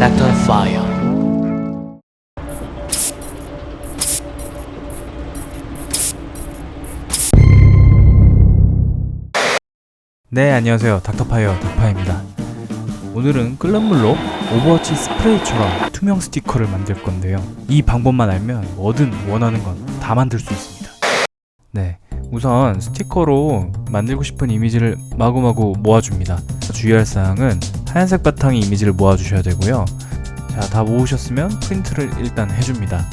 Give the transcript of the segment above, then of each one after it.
Dr. Fire. 네 안녕하세요 닥터파이어 닥파입니다 오늘은 끓는 물로 오버워치 스프레이처럼 투명 스티커를 만들 건데요 이 방법만 알면 뭐든 원하는 건 다 만들 수 있습니다 네 우선 스티커로 만들고 싶은 이미지를 마구마구 모아줍니다 주의할 사항은 하얀색 바탕의 이미지를 모아주셔야 되고요 자 다 모으셨으면 프린트를 일단 해줍니다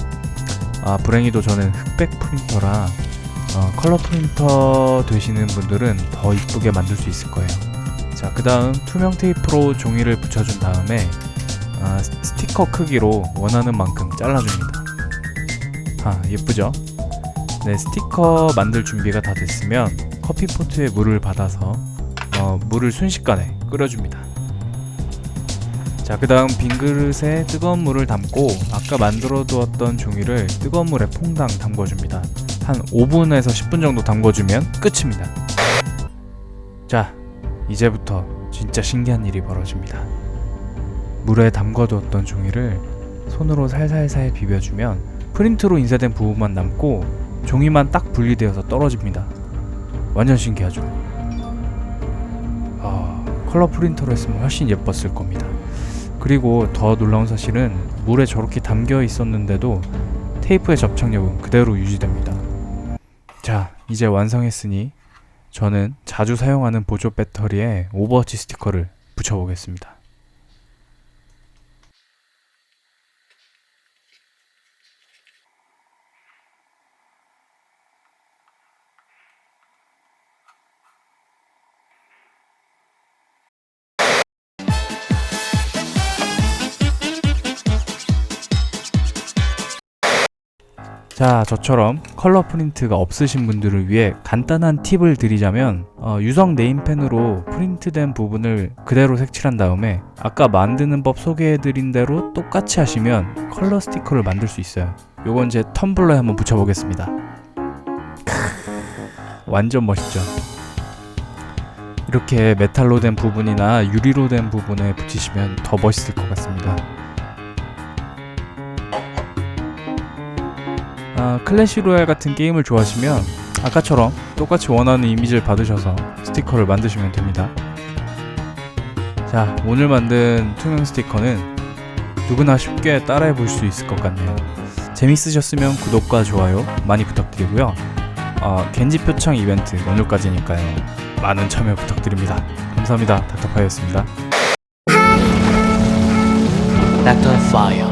아 불행히도 저는 흑백 프린터라 어, 컬러 프린터 되시는 분들은 더 이쁘게 만들 수 있을 거예요. 자, 그 다음 투명 테이프로 종이를 붙여준 다음에 아, 스- 스티커 크기로 원하는 만큼 잘라줍니다. 아, 예쁘죠? 네, 스티커 만들 준비가 다 됐으면 커피포트에 물을 받아서 어, 물을 순식간에 끓여줍니다. 자, 그 다음 빈 그릇에 뜨거운 물을 담고 아까 만들어 두었던 종이를 뜨거운 물에 퐁당 담궈줍니다. 한 5분에서 10분 정도 담궈주면 끝입니다. 자, 이제부터 진짜 신기한 일이 벌어집니다. 물에 담궈두었던 종이를 손으로 살살살 비벼주면 프린트로 인쇄된 부분만 남고 종이만 딱 분리되어서 떨어집니다. 완전 신기하죠? 아, 컬러 프린터로 했으면 훨씬 예뻤을 겁니다. 그리고 더 놀라운 사실은 물에 저렇게 담겨 있었는데도 테이프의 접착력은 그대로 유지됩니다. 자, 이제 완성했으니 저는 자주 사용하는 보조 배터리에 오버워치 스티커를 붙여보겠습니다. 자, 저처럼 컬러 프린트가 없으신 분들을 위해 간단한 팁을 드리자면 어, 유성 네임펜으로 프린트된 부분을 그대로 색칠한 다음에 아까 만드는 법 소개해드린 대로 똑같이 하시면 컬러 스티커를 만들 수 있어요. 요건 제 텀블러에 한번 붙여보겠습니다. 완전 멋있죠? 이렇게 메탈로 된 부분이나 유리로 된 부분에 붙이시면 더 멋있을 것 같습니다. 클래시 로얄 같은 게임을 좋아하시면 아까처럼 똑같이 원하는 이미지를 받으셔서 스티커를 만드시면 됩니다. 자, 오늘 만든 투명 스티커는 누구나 쉽게 따라해 볼 수 있을 것 같네요. 재밌으셨으면 구독과 좋아요 많이 부탁드리고요. 어, 겐지 표창 이벤트 오늘까지니까요. 많은 참여 부탁드립니다. 감사합니다. 닥터파이였습니다. Fire.